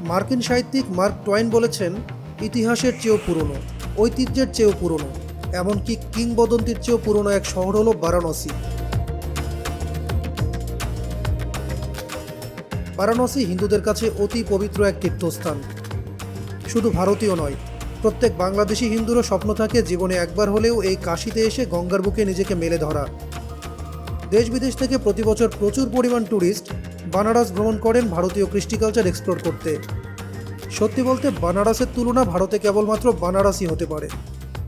মার্কিন সাহিত্যিক মার্ক টয়েন বলেছেন, ইতিহাসের চেয়েও পুরনো, ঐতিহ্যের চেয়েও পুরনো, এমনকি কিংবদন্তির চেয়েও পুরনো এক শহর হলো বারাণসী। বারাণসী হিন্দুদের কাছে অতি পবিত্র এক তীর্থস্থান। শুধু ভারতীয় নয়, প্রত্যেক বাংলাদেশি হিন্দুরও স্বপ্ন থাকে জীবনে একবার হলেও এই কাশিতে এসে গঙ্গার বুকে নিজেকে মেলে ধরা। দেশ বিদেশ থেকে প্রতি বছর প্রচুর পরিমাণ ট্যুরিস্ট বানারস ভ্রমণ করেন ভারতীয় কৃষ্টিকালচার এক্সপ্লোর করতে। সত্যি বলতে, বানারসের তুলনা ভারতে কেবলমাত্র বানারসই হতে পারে।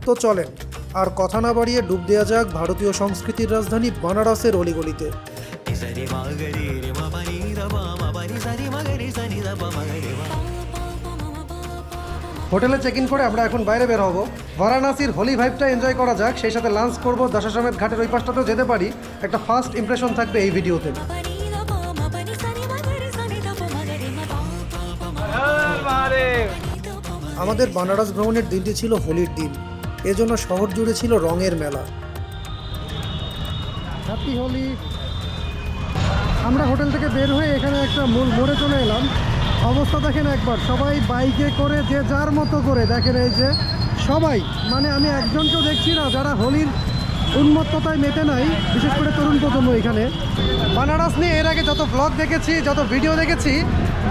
তো চলেন, আর কথা না বাড়িয়ে ডুব দেওয়া যাক ভারতীয় সংস্কৃতির রাজধানী বানারসের অলিগলিতে। হোটেলে চেক ইন করে আমরা এখন বাইরে বের হব। বারাণসীর হোলি ভাইবটা এনজয় করা যাক, সেই সাথে লাঞ্চ করব দশাসমেত ঘাটের ওই পাশটাতেও যেতে পারি। একটা ফার্স্ট ইমপ্রেশন থাকবে এই ভিডিওতে আমাদের বানারস ভ্রমণের দিনটি ছিল হোলির দিন। এজন্য শহর জুড়ে ছিল রঙের মেলা। হ্যাপি হোলি। আমরা হোটেল থেকে বের হয়ে এখানে একটা মূল মোড়ে চলে এলাম। অবস্থা দেখেন একবার। সবাই বাইকে করে, যে যার মতো করে। দেখেন এই যে সবাই। মানে আমি একজনকেও দেখছি না, যারা হোলির উন্মত্ততায় মেতে নাই, বিশেষ করে তরুণ প্রজন্ম এখানে। বানারস নিয়ে এর আগে যত ব্লগ দেখেছি, যত ভিডিও দেখেছি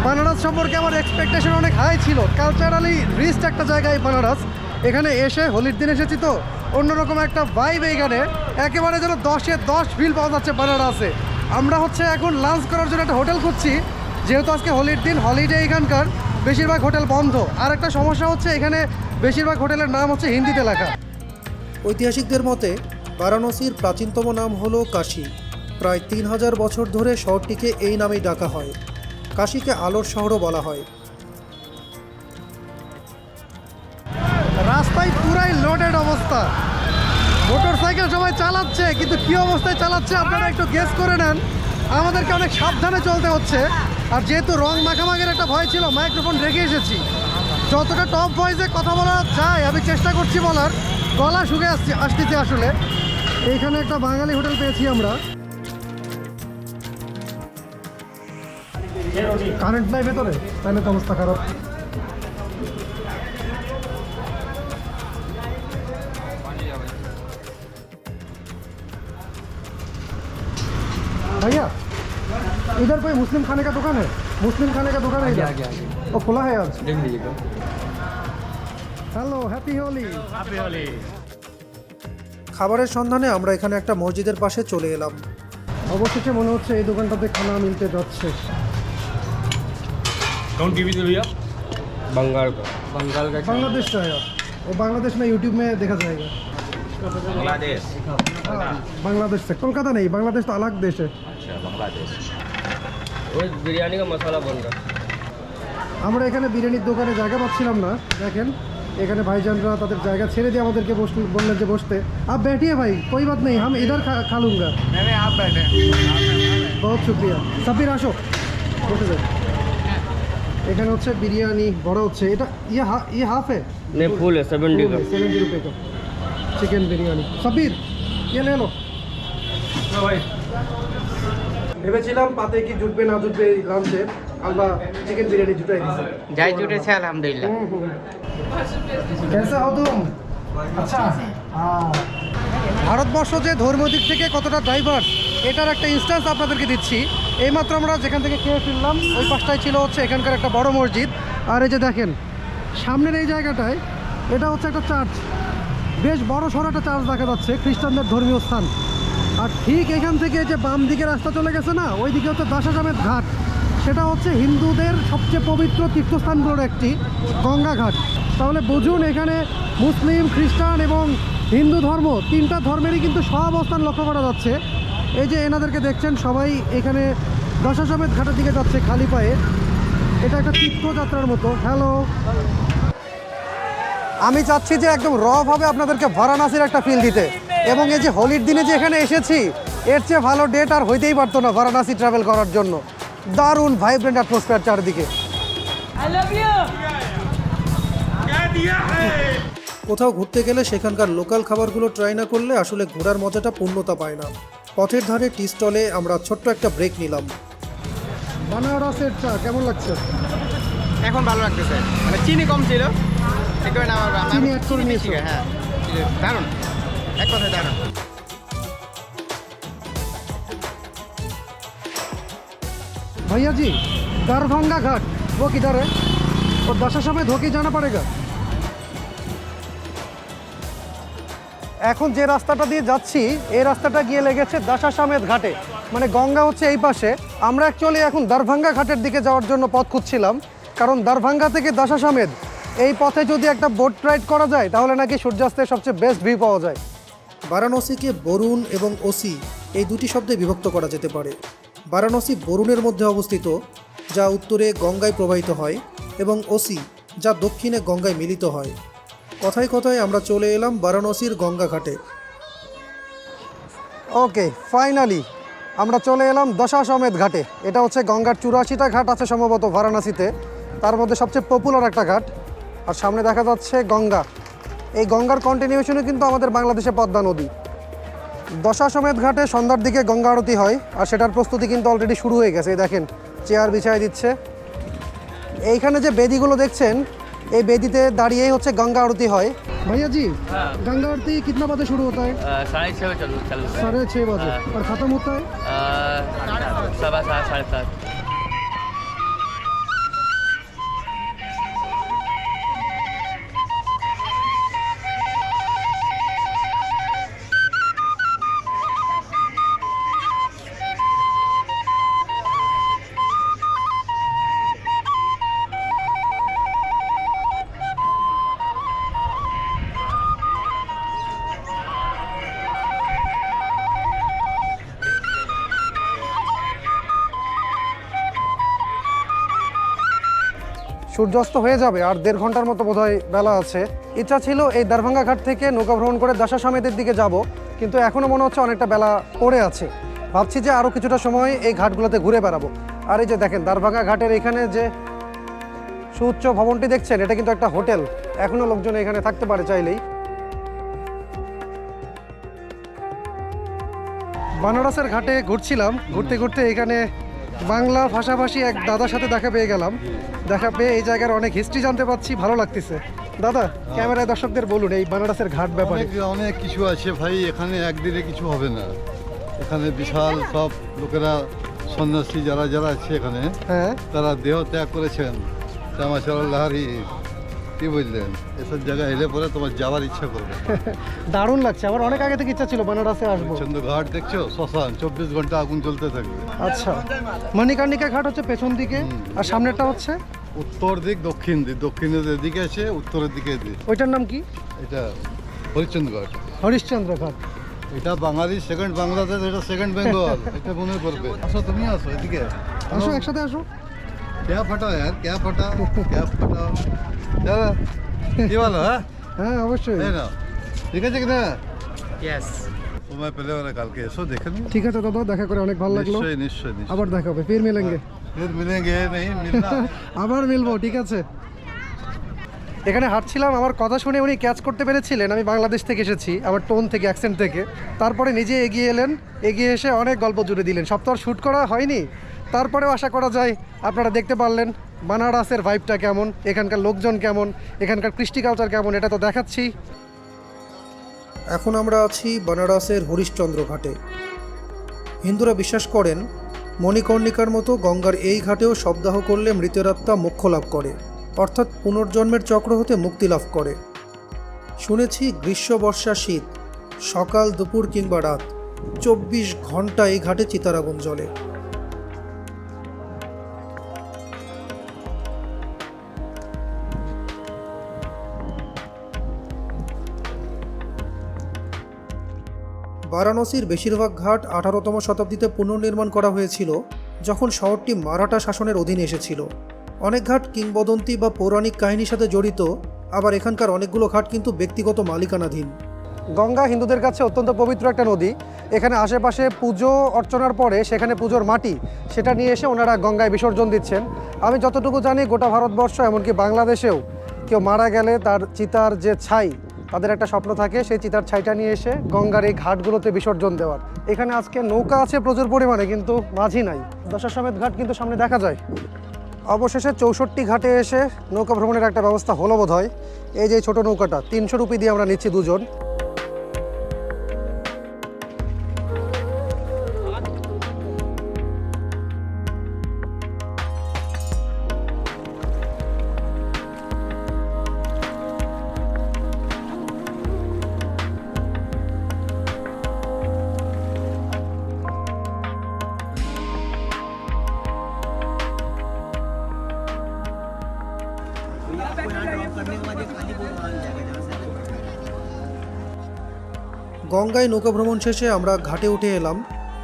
বানারস সম্পর্কে আমার এক্সপেকটেশন অনেক হাই ছিল। কালচারালি রিস্ট একটা জায়গায় বানারস। এখানে এসে হোলির দিন এসেছি তো। অন্যরকম একটা ভাইব এইখানে। একেবারে যেন দশে দশ ফিল পাওয়া যাচ্ছে বানারসে। আমরা হচ্ছে এখন লাঞ্চ করার জন্য একটা হোটেল খুঁজছি। যেহেতু আজকে হোলির দিন হলিডে এখানকার। বেশিরভাগ হোটেল বন্ধ। আর একটা সমস্যা হচ্ছে এখানে বেশিরভাগ হোটেলের নাম হচ্ছে হিন্দিতে লেখা। ঐতিহাসিকদের মতে, বারাণসীর প্রাচীনতম নাম হলো কাশী। প্রায় তিন হাজার বছর ধরে শহরটিকে এই নামেই ডাকা হয়। কাশীকে আলোর শহরও বলা হয়। রাস্তায় পুরাই লোডেড অবস্থা। মোটর সাইকেল সবাই চালাচ্ছে, কিন্তু কি অবস্থায় চালাচ্ছে আপনারা একটু গেস করে নেন। আমাদেরকে অনেক সাবধানে চলতে হচ্ছে। আর যেহেতু রং মাখামাখের একটা ভয় ছিল মাইক্রোফোন রেখে এসেছি। যতটা টপ ভয়েসে কথা বলা যায়, আমি চেষ্টা করছি বলার। গলা শুকে আসছি আসতেছি আসলে। এইখানে একটা বাঙালি হোটেল পেয়েছি আমরা। কারেন্ট নাই ভেতরে তাহলে তো অবস্থা খারাপ भैया इधर कोई मुस्लिम खाने का दुकान है मुस्लिम खाने का दुकान है इधर आगे आगे वो खुला है आज देख लीजिएगा হ্যালো হ্যাপি হোলি খাবারের সন্ধানে আমরা এখানে একটা মসজিদের পাশে চলে এলাম অবশেষে মনে হচ্ছে এই দোকানটাতে খানা মিলতে যাচ্ছে कौन टीवी से भैया बंगाल का बंगाल का बांग्लादेश से आया वो बांग्लादेश में यूट्यूब में देखा जाएगा बांग्लादेश हाँ, बांग्लादेश से कोलकाता नहीं बांग्लादेश तो अलग देश है अच्छा बांग्लादेश वो बिरयानी का मसाला बन रहा আমরা এখানে বিরিয়ানির দোকানে জায়গা পাচ্ছিলাম না দেখেন এখানে ভাইজানরা তাদের জায়গা ছেড়ে দিয়ে আমাদেরকে বসতে বললেন যে বসতে আপ बैठिए भाई कोई बात नहीं हम इधर खा खा लूँगा नहीं आप बैठे বহুত শুক্রিয়া সাব্বির আসো বসে যাও এখানে হচ্ছে বিরিয়ানি বড় হচ্ছে এটা ইয়ে হা ইয়ে হাফ है नहीं फुल है सेवेंटी का सेवेंटी रुपये का चिकन बिरयानी সাব্বির ये ले लो भाई ভেবেছিলাম পাতে কি জুটবে না জুটবে এই লাঞ্চে আল্লাহ চিকেন বিরিয়ানি জুটাই দিছে যাই জুটেছে আলহামদুলিল্লাহ कैसे हो तुम अच्छा हाँ ভারতবর্ষ যে ধর্মীয় দিক থেকে কতটা ডাইভার্স এটার একটা ইনস্ট্যান্স আপনাদেরকে দিচ্ছি এইমাত্র আমরা যেখান থেকে খেয়ে ফিরলাম, ওই পাশটায় ছিল হচ্ছে এখানকার একটা বড় মসজিদ। আর এই যে দেখেন, সামনের এই জায়গাটায় এটা হচ্ছে একটা চার্চ বেশ বড় সড়ো একটা চার্চ দেখা যাচ্ছে, খ্রিস্টানদের ধর্মীয় স্থান। আর ঠিক এখান থেকে যে বাম দিকে রাস্তা চলে গেছে না ওই দিকে হচ্ছে দশাজামের ঘাট। সেটা হচ্ছে হিন্দুদের সবচেয়ে পবিত্র তীর্থস্থানগুলোর একটি গঙ্গা ঘাট। তাহলে বুঝুন, এখানে মুসলিম, খ্রিস্টান এবং হিন্দু ধর্ম, তিনটা ধর্মেরই কিন্তু সহাবস্থান লক্ষ্য করা যাচ্ছে। এই যে এনাদেরকে দেখছেন সবাই এখানে দশাসমেত ঘাটের দিকে যাচ্ছে খালি পায়ে। এটা একটা তীর্থযাত্রার মতো। হ্যালো আমি চাচ্ছি যে একদম রভাবে আপনাদেরকে বারাণসীর একটা ফিল দিতে। এবং এই যে হোলির দিনে যে এখানে এসেছি এর চেয়ে ভালো ডেট আর হইতেই পারতো না বারাণসী ট্রাভেল করার জন্য। দারুণ ভাইব্রেন্ট অ্যাটমসফিয়ার চারদিকে। কোথাও ঘুরতে গেলে সেখানকার লোকাল খাবারগুলো ট্রাই না করলে আসলে ঘোরার মজাটা পূর্ণতা পায় না। পথের ধারে টি স্টলে আমরা ছোট্ট একটা ব্রেক নিলাম বানারসের চা কেমন লাগছে এখন ভালো লাগতেছে মানে চিনি কম ছিল এই কারণে আমার আমি চিনি add করে বেশি নিয়েছো? খাই, হ্যাঁ দারুণ এক কথায় দারুণ भैया जी दरभंगा घाट वो किधर है और दशा समेत होके जाना पड़ेगा এখন যে রাস্তাটা দিয়ে যাচ্ছি, এই রাস্তাটা গিয়ে লেগেছে দশা সমেত ঘাটে। মানে গঙ্গা হচ্ছে এই পাশে। আমরা অ্যাকচুয়ালি এখন দারভাঙ্গা ঘাটের দিকে যাওয়ার জন্য পথ খুঁজছিলাম। কারণ দারভাঙ্গা থেকে দশা সমেত এই পথে যদি একটা বোট রাইড করা যায়, তাহলে নাকি সূর্যাস্তের সবচেয়ে বেস্ট ভিউ পাওয়া যায়। বারাণসীকে বরুণ এবং ওসি এই দুটি শব্দে বিভক্ত করা যেতে পারে। বারাণসী বরুণের মধ্যে অবস্থিত, যা উত্তরে গঙ্গায় প্রবাহিত হয়, এবং ওসি, যা দক্ষিণে গঙ্গায় মিলিত হয়। কথায় কথায় আমরা চলে এলাম বারাণসীর গঙ্গা ঘাটে ওকে ফাইনালি আমরা চলে এলাম দশা সমেত ঘাটে। এটা হচ্ছে গঙ্গার চুরাশিটা ঘাট আছে সম্ভবত বারাণসীতে। তার মধ্যে সবচেয়ে পপুলার একটা ঘাট। আর সামনে দেখা যাচ্ছে গঙ্গা। এই গঙ্গার কন্টিনিউশনে কিন্তু আমাদের বাংলাদেশে পদ্মা নদী। সমেত ঘাটে সন্ধ্যার দিকে গঙ্গা আরতি হয়, আর সেটার প্রস্তুতি কিন্তু অলরেডি শুরু হয়ে গেছে। দেখেন, চেয়ার বিছায় দিচ্ছে। এইখানে যে বেদিগুলো দেখছেন এই বেদিতে দাঁড়িয়েই হচ্ছে গঙ্গা আরতি হয় ভাইয়া জি हाँ गंगा आरती कितना बजे शुरू होता है अ, साढ़े छः बजे चालू चालू है साढ़े छः बजे और ख़त्म होता है अ, सवा सात साढ़े सात সূর্যাস্ত হয়ে যাবে, আর দেড় ঘণ্টার মতো বোধহয় বেলা আছে। ইচ্ছা ছিল এই দারভাঙ্গা ঘাট থেকে নৌকা ভ্রমণ করে দশা সমেতের দিকে যাব, কিন্তু এখনও মনে হচ্ছে অনেকটা বেলা পড়ে আছে। ভাবছি যে আরও কিছুটা সময় এই ঘাটগুলোতে ঘুরে বেড়াবো। আর এই যে দেখেন, দারভাঙ্গা ঘাটের এখানে যে সুউচ্চ ভবনটি দেখছেন, এটা কিন্তু একটা হোটেল। এখনও লোকজন এখানে থাকতে পারে চাইলেই। বানারসের ঘাটে ঘুরছিলাম, ঘুরতে ঘুরতে এখানে বাংলা ভাষাভাষী এক দাদার সাথে দেখা পেয়ে গেলাম। দেখা পেয়ে এই জায়গার অনেক হিস্ট্রি জানতে পারছি ভালো লাগতেছে। দাদা ক্যামেরায় দর্শকদের বলুন এই বানারসের ঘাট ব্যাপারে। অনেক কিছু আছে ভাই এখানে একদিনে কিছু হবে না। এখানে বিশাল সব লোকেরা সন্ন্যাসী যারা যারা আছে এখানে হ্যাঁ। তারা দেহ ত্যাগ করেছেন। শ্যামাচরণ লাহারি। কি বুঝলেন এসব জায়গায় এলে পরে তোমার যাওয়ার ইচ্ছা করবে। দারুণ লাগছে আমার অনেক আগে থেকে ইচ্ছা ছিল বেনারসে আসব। চন্দ্রঘাট দেখছ? শ্মশান চব্বিশ ঘণ্টা আগুন জ্বলতে থাকবে। আচ্ছা মণিকার্ণিকা ঘাট হচ্ছে পেছন দিকে আর সামনেটা হচ্ছে? উত্তর দিক দক্ষিণ দিক দক্ষিণের দিকে আছে উত্তরের দিকে দিক ওইটার নাম কি? এটা হরিশ্চন্দ্র ঘাট। হরিশ্চন্দ্র ঘাট। এটা বাঙালি সেকেন্ড বাংলাদেশ এটা সেকেন্ড বেঙ্গল এটা মনে করবে আসো তুমি আসো এদিকে। আসো একসাথে আসো। ক্যা ফাটা यार ক্যা ফাটা ক্যা ফাটা দাদা কি বলো হ্যাঁ? হ্যাঁ অবশ্যই। ঠিক আছে কিনা? ইয়েস সময় পেলে ওরা কালকে এসো দেখে নিও। ঠিক আছে দাদা দেখা করে অনেক ভালো লাগল। নিশ্চয়ই নিশ্চয়ই আবার দেখা হবে ফির মিলেঙ্গে। হ্যাঁ, ফির মিলেঙ্গে নেই মিলনা আবার মিলবো ঠিক আছে। এখানে হাঁটছিলাম আমার কথা শুনে উনি ক্যাচ করতে পেরেছিলেন। আমি বাংলাদেশ থেকে এসেছি আমার টোন থেকে অ্যাকসেন্ট থেকে। তারপরে নিজে এগিয়ে এলেন এগিয়ে এসে অনেক গল্প জুড়ে দিলেন। সব তো আর শ্যুট করা হয়নি? তারপরেও আশা করা যায় আপনারা দেখতে পারলেন বানারসের ভাইবটা কেমন, এখানকার লোকজন কেমন, এখানকার কৃষ্টি কালচার কেমন, এটা তো দেখাচ্ছি। এখন আমরা আছি বানারসের হরিশ্চন্দ্র ঘাটে। হিন্দুরা বিশ্বাস করেন, মণিকর্ণিকার মতো গঙ্গার এই ঘাটেও শবদাহ করলে মৃতের আত্মা মোক্ষ লাভ করে, অর্থাৎ পুনর্জন্মের চক্র হতে মুক্তি লাভ করে। শুনেছি গ্রীষ্ম বর্ষা শীত, সকাল দুপুর কিংবা রাত, চব্বিশ ঘণ্টা এই ঘাটে চিতারাগুন জ্বলে। বারাণসীর বেশিরভাগ ঘাট আঠারোতম শতাব্দীতে পুনর্নির্মাণ করা হয়েছিল, যখন শহরটি মারাঠা শাসনের অধীনে এসেছিল। অনেক ঘাট কিংবদন্তি বা পৌরাণিক কাহিনীর সাথে জড়িত, আবার এখানকার অনেকগুলো ঘাট কিন্তু ব্যক্তিগত মালিকানাধীন। গঙ্গা হিন্দুদের কাছে অত্যন্ত পবিত্র একটা নদী। এখানে আশেপাশে পুজো অর্চনার পরে সেখানে পুজোর মাটি, সেটা নিয়ে এসে ওনারা গঙ্গায় বিসর্জন দিচ্ছেন। আমি যতটুকু জানি গোটা ভারতবর্ষ, এমনকি বাংলাদেশেও কেউ মারা গেলে তার চিতার যে ছাই তাদের একটা স্বপ্ন থাকে, সেই চিতার ছাইটা নিয়ে এসে গঙ্গার এই ঘাটগুলোতে বিসর্জন দেওয়ার। এখানে আজকে নৌকা আছে প্রচুর পরিমাণে, কিন্তু মাঝি নাই। দশা সমেত ঘাট কিন্তু সামনে দেখা যায়। অবশেষে চৌষট্টি ঘাটে এসে নৌকা ভ্রমণের একটা ব্যবস্থা হলো বোধ হয় এই যে ছোট নৌকাটা, তিনশো রুপি দিয়ে আমরা নিচ্ছি দুজন। গঙ্গায় নৌকা ভ্রমণ শেষে আমরা ঘাটে উঠে এলাম।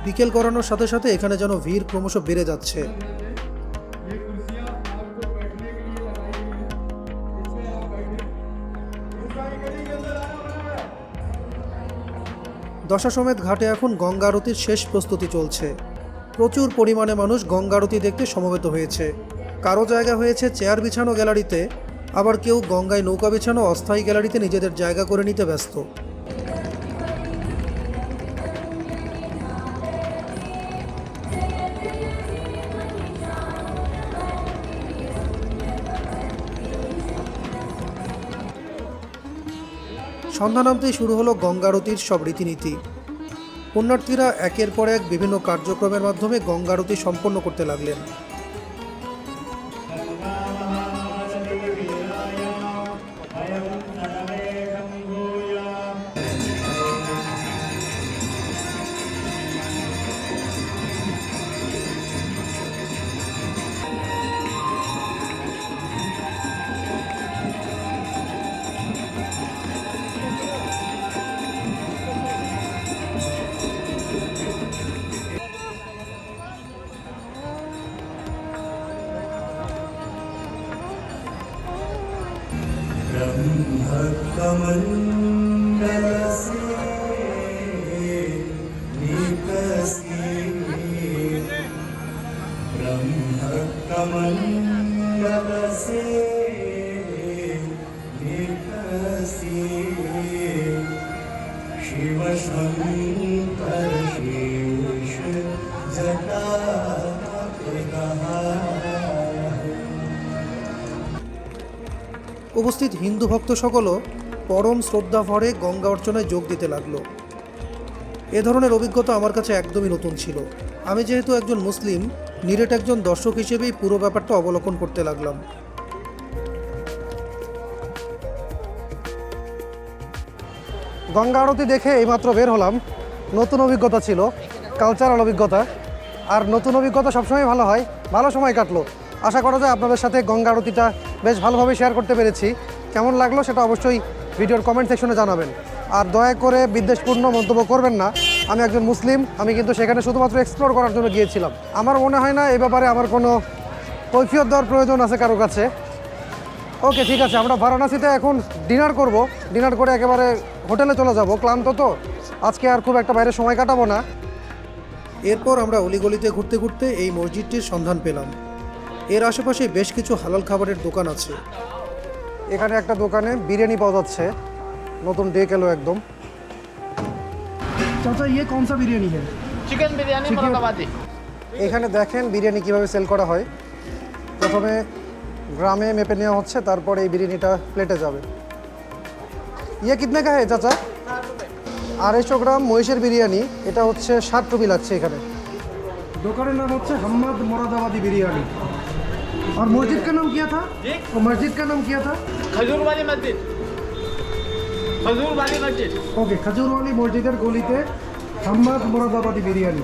বিকেল করানোর সাথে সাথে এখানে যেন ভিড় ক্রমশ বেড়ে যাচ্ছে। দশাসমেত ঘাটে এখন গঙ্গা আরতির শেষ প্রস্তুতি চলছে। প্রচুর পরিমাণে মানুষ গঙ্গা আরতি দেখতে সমবেত হয়েছে। কারও জায়গা হয়েছে চেয়ার বিছানো গ্যালারিতে, আবার কেউ গঙ্গায় নৌকা বিছানো অস্থায়ী গ্যালারিতে নিজেদের জায়গা করে নিতে ব্যস্ত। সন্ধ্যা নামতেই শুরু হলো গঙ্গারতির সব রীতিনীতি। পুণ্যার্থীরা একের পর এক বিভিন্ন কার্যক্রমের মাধ্যমে গঙ্গারতি সম্পন্ন করতে লাগলেন। উপস্থিত হিন্দু ভক্ত সকলও পরম শ্রদ্ধা ভরে গঙ্গা অর্চনায় যোগ দিতে লাগল। এ ধরনের অভিজ্ঞতা আমার কাছে একদমই নতুন ছিল। আমি যেহেতু একজন মুসলিম, নিরেট একজন দর্শক হিসেবেই পুরো ব্যাপারটা অবলোকন করতে লাগলাম। গঙ্গা আরতি দেখে এইমাত্র বের হলাম। নতুন অভিজ্ঞতা ছিল কালচারাল অভিজ্ঞতা। আর নতুন অভিজ্ঞতা সবসময় ভালো হয়, ভালো সময় কাটলো। আশা করা যায় আপনাদের সাথে গঙ্গা আরতিটা বেশ ভালোভাবে শেয়ার করতে পেরেছি। কেমন লাগল সেটা অবশ্যই ভিডিওর কমেন্ট সেকশনে জানাবেন। আর দয়া করে বিদ্বেষপূর্ণ মন্তব্য করবেন না। আমি একজন মুসলিম, আমি কিন্তু সেখানে শুধুমাত্র এক্সপ্লোর করার জন্য গিয়েছিলাম। আমার মনে হয় না এ ব্যাপারে আমার কোনো কৈফিয়ত দেওয়ার প্রয়োজন আছে কারও কাছে। ওকে, ঠিক আছে, আমরা বারাণসীতে এখন ডিনার করব। ডিনার করে একেবারে হোটেলে চলে যাব। ক্লান্ত তো? আজকে আর খুব একটা বাইরে সময় কাটাবো না। এরপর আমরা অলিগলিতে ঘুরতে ঘুরতে এই মসজিদটির সন্ধান পেলাম। এর আশেপাশে বেশ কিছু হালাল খাবারের দোকান আছে। এখানে একটা দোকানে বিরিয়ানি পাওয়া যাচ্ছে। নতুন ডেক এলো একদম। চাচা ইয়ে কোন সা বিরিয়ানি হ্যাঁ চিকেন বিরিয়ানি মোরাদাবাদি এখানে দেখেন বিরিয়ানি কীভাবে সেল করা হয়। প্রথমে গ্রামে মেপে নেওয়া হচ্ছে তারপরে এই বিরিয়ানিটা প্লেটে যাবে। ইয়ে কিতনে কা হ্যাঁ চাচা? আড়াইশো গ্রাম মহিষের বিরিয়ানি এটা হচ্ছে ষাট রুপি লাগছে এখানে। দোকানের নাম হচ্ছে হাম্মাদ মোরাদাবাদি বিরিয়ানি। और मस्जिद का नाम क्या था और मस्जिद का नाम क्या था खजूर वाली मस्जिद खजूर वाली मस्जिद ওকে খাজুরওয়ালি মসজিদের গলিতে হাম্মাদ মোরাদাবাদি বিরিয়ানি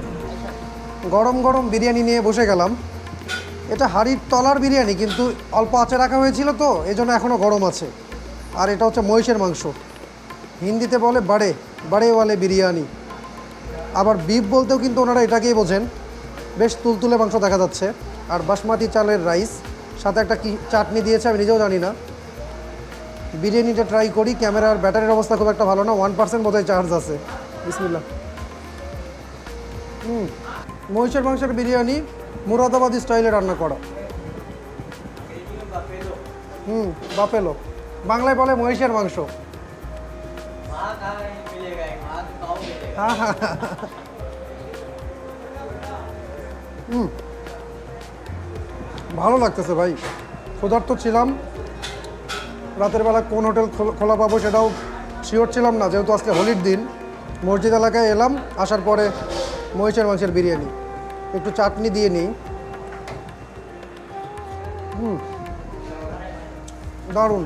গরম গরম বিরিয়ানি নিয়ে বসে গেলাম এটা হাড়ির তলার বিরিয়ানি কিন্তু অল্প আঁচে রাখা হয়েছিল তো এই জন্য এখনও গরম আছে আর এটা হচ্ছে মহিষের মাংস হিন্দিতে বলে বাড়ে বাড়েওয়ালে বিরিয়ানি আবার বিফ বলতেও কিন্তু ওনারা এটাকেই বোঝেন বেশ তুলতুলে মাংস দেখা যাচ্ছে আর বাসমতি চালের রাইস। সাথে একটা কি চাটনি দিয়েছে, আমি নিজেও জানি না। বিরিয়ানিটা ট্রাই করি ক্যামেরার ব্যাটারির অবস্থা খুব একটা ভালো না ওয়ান পার্সেন্ট বোধহয় চার্জ আছে। বিসমিল্লা হুম, মহিষের মাংসের বিরিয়ানি মুরাদাবাদি স্টাইলে রান্না করা। হুম বাপেলো বাংলায় বলে মহিষের মাংস। হ্যাঁ হুম। ভালো লাগতেছে ভাই। ক্ষুধার্ত ছিলাম। রাতের বেলা কোন হোটেল খোল- পাবো সেটাও শিওর ছিলাম না, যেহেতু আজকে হোলির দিন। মসজিদ এলাকায় এলাম, আসার পরে মহিষের মাংসের বিরিয়ানি। একটু চাটনি দিয়ে নিই। হুম। দারুণ।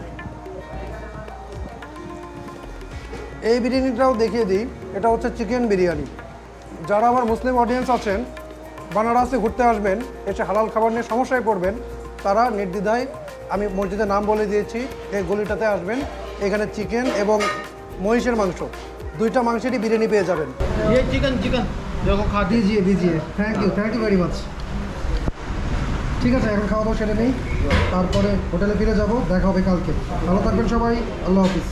এই বিরিয়ানিটাও দেখিয়ে দিই, এটা হচ্ছে চিকেন বিরিয়ানি। যারা আমার মুসলিম অডিয়েন্স আছেন বানারসে ঘুরতে আসবেন এসে হালাল খাবার নিয়ে সমস্যায় পড়বেন তারা নির্দ্বিধায় আমি মসজিদের নাম বলে দিয়েছি এই গলিটাতে আসবেন এখানে চিকেন এবং মহিষের মাংস দুইটা মাংসেরই বিরিয়ানি পেয়ে যাবেন। Thank you thank you very much ঠিক আছে এখন খাওয়া দাওয়া সেরে নেই। তারপরে হোটেলে ফিরে যাব দেখা হবে কালকে। ভালো থাকবেন সবাই আল্লাহ হাফিজ।